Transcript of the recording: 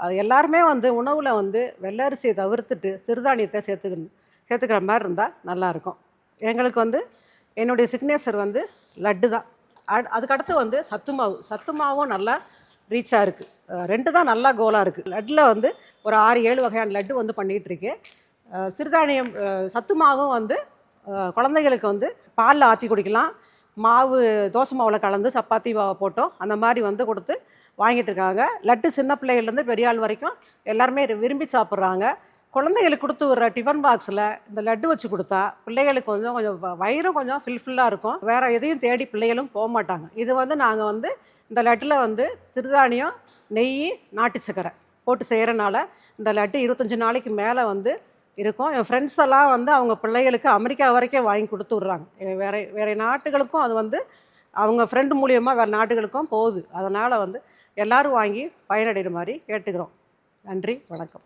அது எல்லாருமே வந்து உணவில் வந்து வெள்ளரிசியை தவிர்த்துட்டு சிறுதானியத்தை சேர்த்துக்கணும். சேர்த்துக்கிற மாதிரி இருந்தால் நல்லாயிருக்கும் எங்களுக்கு வந்து என்னுடைய சிக்னேச்சர் வந்து லட்டு தான். அடு- அதுக்கடுத்து வந்து சத்து மாவு. சத்து மாவும் நல்லா ரீச்சாக இருக்குது ரெண்டு தான் நல்லா கோலாக இருக்குது லட்டில் வந்து ஒரு ஆறு ஏழு வகையான லட்டு வந்து பண்ணிகிட்டு இருக்கேன். சிறுதானியம் சத்து மாவும் வந்து குழந்தைகளுக்கு வந்து பாலில் ஆற்றி குடிக்கலாம். மாவு தோசை மாவில் கலந்து சப்பாத்தி மாவை போட்டோம். அந்த மாதிரி வந்து கொடுத்து வாங்கிட்டு இருக்காங்க. லட்டு சின்ன பிள்ளைகள்லேருந்து பெரிய ஆள் வரைக்கும் எல்லாருமே விரும்பி சாப்பிட்றாங்க. குழந்தைகளுக்கு கொடுத்து விடுற டிஃபன் பாக்ஸில் இந்த லட்டு வச்சு கொடுத்தா பிள்ளைகளுக்கு கொஞ்சம் கொஞ்சம் வ- வயிறும் கொஞ்சம் ஃபில்ஃபில்லாக இருக்கும். வேறு எதையும் தேடி பிள்ளைகளும் போக மாட்டாங்க. இது வந்து நாங்கள் வந்து இந்த லட்டில் வந்து சிறுதானியம் நெய் நாட்டு சக்கரை போட்டு செய்கிறனால இந்த லட்டு இருபத்தஞ்சி நாளைக்கு மேலே வந்து இருக்கும். என் ஃப்ரெண்ட்ஸ் எல்லாம் வந்து அவங்க பிள்ளைகளுக்கு அமெரிக்கா வரைக்கும் வாங்கி கொடுத்து விட்றாங்க. வேற வேற நாட்டுகளுக்கும் அது வந்து அவங்க ஃப்ரெண்டு மூலியமாக வேறு நாட்டுகளுக்கும் போகுது. அதனால் வந்து எல்லோரும் வாங்கி பயனடைகிற மாதிரி கேட்டுக்கிறோம். நன்றி வணக்கம்.